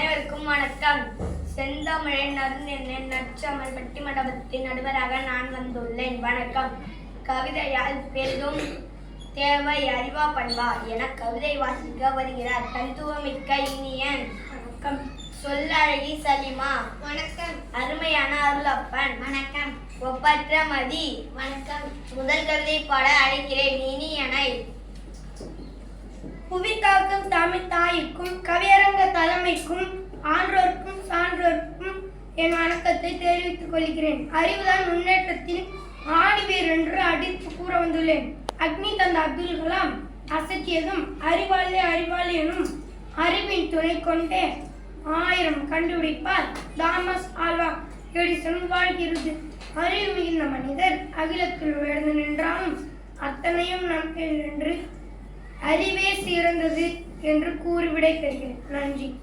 அனைவருக்கும் வணக்கம். செந்தமிழை நறுநெண்ணெய் நற்றமிழ் பட்டிமண்டபத்தின் நடுவராக நான் வந்துள்ளேன். வணக்கம். கவிதையால் பெரிதும் தேவை அறிவா பண்பா என கவிதை வாசிக்க வருகிறார். தத்துவமிக்க இனியன். வணக்கம். சொல்லழகி சலிமா. வணக்கம். அருமையான அருளப்பன். வணக்கம். ஒப்பற்ற மதி. வணக்கம். முதல் கவிதை பாட அழைக்கிறேன். இனியனை புவிகாக்கும் தமிழ் தாய்க்கும் கவியரங்க தலைமைக்கும் ஆன்றோருக்கும் சான்றோருக்கும் என் வணக்கத்தை தெரிவித்துக் கொள்கிறேன். அறிவுதான் முன்னேற்றத்தில் ஆணிவேர் என்று அடித்து கூற வந்துள்ளேன். அக்னி தந்த அப்துல் கலாம் அசத்தியதும் அறிவாளி அறிவாளி எனும் அறிவின் துணை கொண்டே ஆயிரம் கண்டுபிடிப்பார். தாமஸ் ஆல்வா எடிசன் வாழ்கிறது. அறிவு மிகுந்த மனிதர் அகிலத்தில் உயர்ந்து நின்றாலும் அத்தனையும் நம் என்று அறிவே சிறந்தது. என்று கூறி பெறுகிறேன் நன்றி.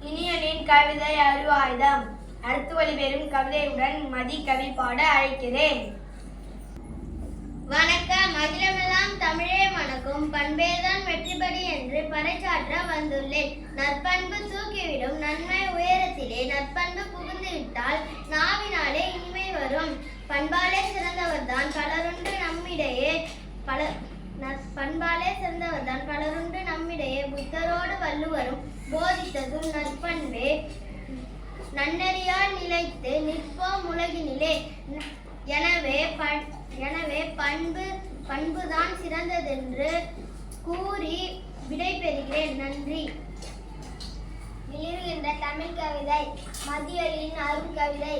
இனியனின் கவிதை அருவாயுதம். அடுத்து வழிபெறும் கவிதையுடன் மதி கவி பாட அழைக்கிறேன். வணக்கம். அகிலமெல்லாம் தமிழே வணக்கம். பண்பேதான் வெற்றிபடி என்று பறைச்சாற்ற வந்துள்ளேன். நற்பண்பு தூக்கிவிடும் நன்மை உயரத்திலே நற்பண்பு புகுந்து விட்டால் நாவினாலே இனிமை வரும். பண்பாலே சிறந்தவர்தான். பலருண்டு நம்மிடையே பல சிறந்தவர்தான் பலருண்டு நம்மிடையே புத்தரோடு வள்ளுவரும் போதித்ததும் நற்பண்பே. நன்னறியால் நிலைத்து நிற்போம் உலகினிலே. எனவே பண் எனவே பண்பு பண்புதான் சிறந்ததென்று கூறி விடைபெறுகிறேன். நன்றி. மிளிர்கின்ற தமிழ் கவிதை மதியொலியின் அருள் கவிதை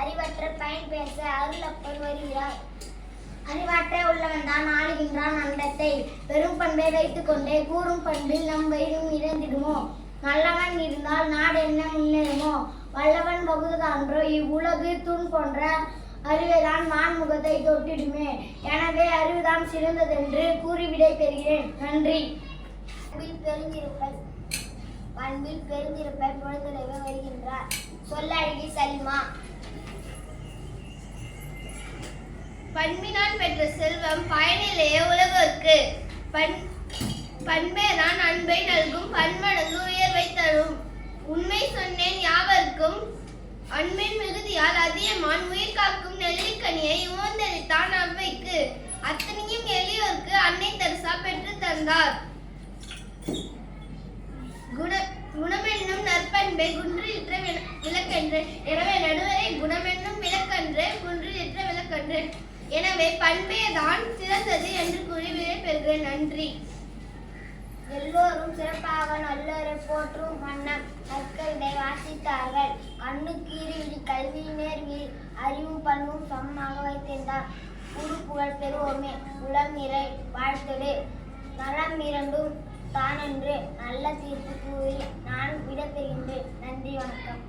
அறிவற்ற பயன் பேச அருளப்பன் வருகிறார். அறிவாற்றே உள்ளவன் தான் ஆளுகின்றான் அண்டத்தை பெரும் பண்பை வைத்துக்கொண்டே கூறும் பண்பில் நம் வயிறும் இறந்திடுமோ நல்லவன் இருந்தால் நாடு என்ன முன்னேறுமோ? வல்லவன் பகுதான்றோ இவ்வுலகு தூண் போன்ற அறிவைதான் மான்முகத்தை தொட்டிடுமே. எனவே அறிவுதான் சிறந்ததென்று கூறி விடை பெறுகிறேன். நன்றி. பெருந்திருப்பை பண்பில் பெருந்திருப்பை பொழுதுலக வருகின்றார். சொல்லழகி சலிமா. பண்பினால் பெற்ற செல்வம் பயனிலேயே உலகிற்கு பண் பண்பேதான் அன்பை நல்கும் பன்மடங்கு உயர்வை தரும். உண்மை சொன்னேன் யாவர்க்கும் அன்பின் மிகுதியால் அதியமான் உயிர் காக்கும் நெல்லிக்கனியை உமந்தளித்தான் அவ்வைக்கு. அத்தனையும் எளியோர்க்கு அன்னை தரிசா பெற்று தந்தார். குண குணமென்னும் நற்பண்பை குன்றிலிற்ற விள- விளக்கன்று. எனவே நடுவரை குணமென்னும் விளக்கன்று குன்றிலிற்ற விளக்கன்று. எனவே பண்பேதான் சிறந்தது என்று கூறி விடைபெறுகிறேன் நன்றி. எல்லோரும் சிறப்பாக நல்லரை போற்றும் வண்ணம் கற்களை வாசித்தார்கள். கண்ணுக்கீறி கல்வி நேர்வி அறிவும் பண்பும் சமமாக வைத்திருந்தார். குரு புகழ் பெறுவோமே. உளம் நிறை வாழ்த்துடு நலம் இரண்டும் தானென்று நல்ல தீர்ப்பு கூறி நான் விடப்பெறுகின்றேன் நன்றி வணக்கம்.